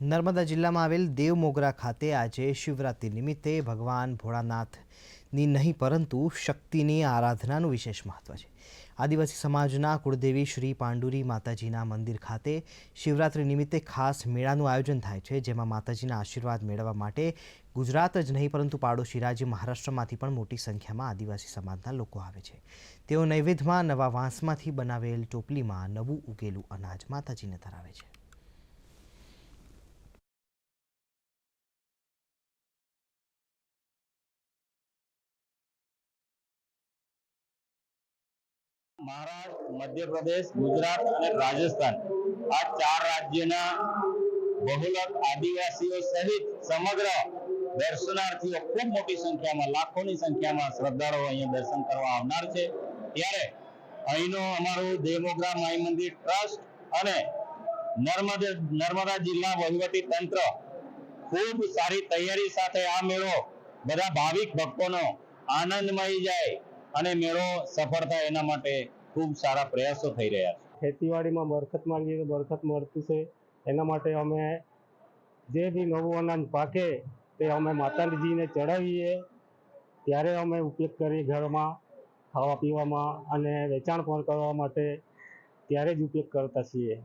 નર્મદા જિલ્લામાં આવેલ દેવમોગરા ખાતે આજે શિવરાત્રિ નિમિત્તે ભગવાન ભોળાનાથની નહીં, પરંતુ શક્તિની આરાધનાનું વિશેષ મહત્વ છે. આદિવાસી સમાજના કુળદેવી શ્રી પાંડુરી માતાજીના મંદિર ખાતે શિવરાત્રિ નિમિત્તે ખાસ મેળાનું આયોજન થાય છે, જેમાં માતાજીના આશીર્વાદ મેળવવા માટે ગુજરાત જ નહીં, પરંતુ પાડોશી રાજ્ય મહારાષ્ટ્રમાંથી પણ મોટી સંખ્યામાં આદિવાસી સમાજના લોકો આવે છે. તેઓ નૈવેદ્યમાં નવા વાંસમાંથી બનાવેલ ટોપલીમાં નવું ઉગેલું અનાજ માતાજીને ધરાવે છે. મહારાષ્ટ્ર, મધ્યપ્રદેશ, ગુજરાત અને રાજસ્થાન આ ચાર રાજ્યના બહુલક આદિવાસીઓ સહિત સમગ્ર દર્શનાર્થીઓ ખૂબ મોટી સંખ્યામાં, લાખોની સંખ્યામાં શ્રદ્ધાળુઓ અહીંયા દર્શન કરવા આવનાર છે. ત્યારે અહીંનો અમારું દેવમોગરા માઈ મંદિર ટ્રસ્ટ અને નર્મદા નર્મદા જિલ્લા વહીવટી તંત્ર ખૂબ સારી તૈયારી સાથે આ મેળો બધા ભાવિક ભક્તોનો આનંદમય જાય. અને મેળો સફળ થાય એના માટે ખૂબ સારા પ્રયાસો થઈ રહ્યા છે. ખેતીવાડીમાં બરકત માંગીએ તો બરકત મળતું છે. એના માટે અમે જે બી નવું અનાજ પાકે તે અમે માતાજીને ચડાવીએ. ત્યારે અમે ઉપયોગ કરીએ ઘરમાં ખાવા પીવામાં અને વેચાણ પણ કરવા માટે ત્યારે જ ઉપયોગ કરતા છીએ.